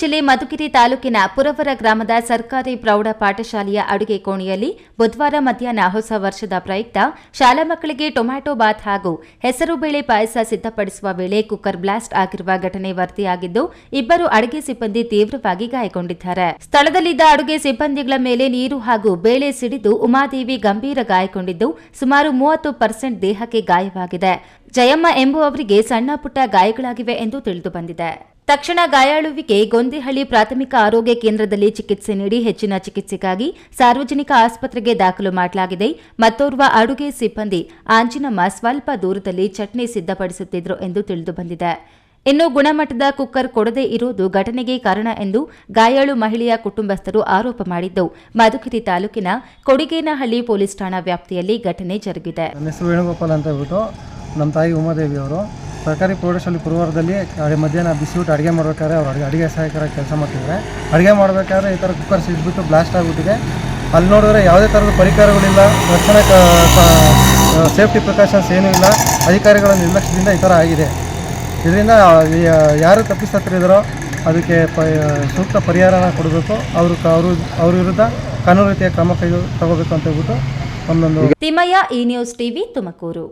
ಜಿಲ್ಲೆ ಮಧುಗಿರಿ ತಾಲೂಕಿನ ಪುರವರ ಗ್ರಾಮದ ಸರ್ಕಾರಿ ಪ್ರೌಢ ಪಾಠಶಾಲೆಯ ಅಡುಗೆ ಕೋಣೆಯಲ್ಲಿ ಬುಧವಾರ ಮಧ್ಯಾಹ್ನ ಹೊಸ ವರ್ಷದ ಪ್ರಯುಕ್ತ ಶಾಲಾ ಮಕ್ಕಳಿಗೆ ಟೊಮ್ಯಾಟೊ ಬಾತ್ ಹಾಗೂ ಹೆಸರುಬೇಳೆ ಪಾಯಸ ಸಿದ್ಧಪಡಿಸುವ ವೇಳೆ ಕುಕ್ಕರ್ ಬ್ಲಾಸ್ಟ್ ಆಗಿರುವ ಘಟನೆ ವರದಿಯಾಗಿದ್ದು, ಇಬ್ಬರು ಅಡುಗೆ ಸಿಬ್ಬಂದಿ ತೀವ್ರವಾಗಿ ಗಾಯಗೊಂಡಿದ್ದಾರೆ. ಸ್ಥಳದಲ್ಲಿದ್ದ ಅಡುಗೆ ಸಿಬ್ಬಂದಿಗಳ ಮೇಲೆ ನೀರು ಹಾಗೂ ಬೇಳೆ ಸಿಡಿದು ಉಮಾದೇವಿ ಗಂಭೀರ ಗಾಯಗೊಂಡಿದ್ದು, ಸುಮಾರು ಮೂವತ್ತು ಪರ್ಸೆಂಟ್ ದೇಹಕ್ಕೆ ಗಾಯವಾಗಿದೆ. ಜಯಮ್ಮ ಎಂಬುವವರಿಗೆ ಸಣ್ಣ ಪುಟ್ಟ ಗಾಯಗಳಾಗಿವೆ ಎಂದು ತಿಳಿದು ಬಂದಿದೆ. ತಕ್ಷಣ ಗಾಯಾಳುವಿಗೆ ಗೊಂದಿಹಳ್ಳಿ ಪ್ರಾಥಮಿಕ ಆರೋಗ್ಯ ಕೇಂದ್ರದಲ್ಲಿ ಚಿಕಿತ್ಸೆ ನೀಡಿ ಹೆಚ್ಚಿನ ಚಿಕಿತ್ಸೆಗಾಗಿ ಸಾರ್ವಜನಿಕ ಆಸ್ಪತ್ರೆಗೆ ದಾಖಲು ಮಾಡಲಾಗಿದೆ. ಮತ್ತೋರ್ವ ಅಡುಗೆ ಸಿಬ್ಬಂದಿ ಆಂಜಿನಮ್ಮ ಸ್ವಲ್ಪ ದೂರದಲ್ಲಿ ಚಟ್ನಿ ಸಿದ್ಧಪಡಿಸುತ್ತಿದ್ದರು ಎಂದು ತಿಳಿದು ಬಂದಿದೆ ಇನ್ನು ಗುಣಮಟ್ಟದ ಕುಕ್ಕರ್ ಕೊಡದೇ ಇರುವುದು ಘಟನೆಗೆ ಕಾರಣ ಎಂದು ಗಾಯಾಳು ಮಹಿಳೆಯ ಕುಟುಂಬಸ್ಥರು ಆರೋಪ ಮಾಡಿದ್ದು. ಮಧುಗಿರಿ ತಾಲೂಕಿನ ಕೊಡಿಗೇನಹಳ್ಳಿ ಪೊಲೀಸ್ ಠಾಣಾ ವ್ಯಾಪ್ತಿಯಲ್ಲಿ ಘಟನೆ ಜರುಗಿದೆ. ನಮ್ಮ ತಾಯಿ ಉಮಾದೇವಿ ಅವರು. ಸರ್ಕಾರಿ ಪ್ರೌಢಶಾಲೆ ಪುರವಾರದಲ್ಲಿ ಅಡಿ ಮಧ್ಯಾಹ್ನ ಬಿಸಿಬಿಟ್ಟು ಅಡುಗೆ ಮಾಡ್ಬೇಕಾದ್ರೆ ಅವ್ರು ಅಡುಗೆ ಅಡುಗೆ ಸಹಾಯಕರಾಗಿ ಕೆಲಸ ಮಾಡ್ತಿದ್ದಾರೆ. ಅಡುಗೆ ಮಾಡಬೇಕಾದ್ರೆ ಈ ಥರ ಕುಕ್ಕರ್ ಸಿಡ್ಬಿಟ್ಟು ಬ್ಲಾಸ್ಟ್ ಆಗಿಬಿಟ್ಟಿದೆ. ಅಲ್ಲಿ ನೋಡಿದ್ರೆ ಯಾವುದೇ ಥರದ ಪರಿಕರಗಳಿಲ್ಲ. ರಕ್ಷಣಾ ಸೇಫ್ಟಿ ಪ್ರಿಕಾಷನ್ಸ್ ಏನೂ ಇಲ್ಲ. ಅಧಿಕಾರಿಗಳ ನಿರ್ಲಕ್ಷ್ಯದಿಂದ ಈ ಥರ ಆಗಿದೆ. ಇದರಿಂದ ಯಾರು ತಪ್ಪಿಸ್ತರಿದ್ದಾರೋ ಅದಕ್ಕೆ ಪ ಸೂಕ್ತ ಪರಿಹಾರನ ಕೊಡಬೇಕು. ಅವರು ಅವರು ಅವ್ರ ವಿರುದ್ಧ ಕಾನೂನು ರೀತಿಯ ಕ್ರಮ ಕೈ ತಗೋಬೇಕು ಅಂತ ಹೇಳ್ಬಿಟ್ಟು ಒಂದೊಂದು ತಿಮ್ಮಯ್ಯ ಈ ನ್ಯೂಸ್ ಟಿವಿ ತುಮಕೂರು.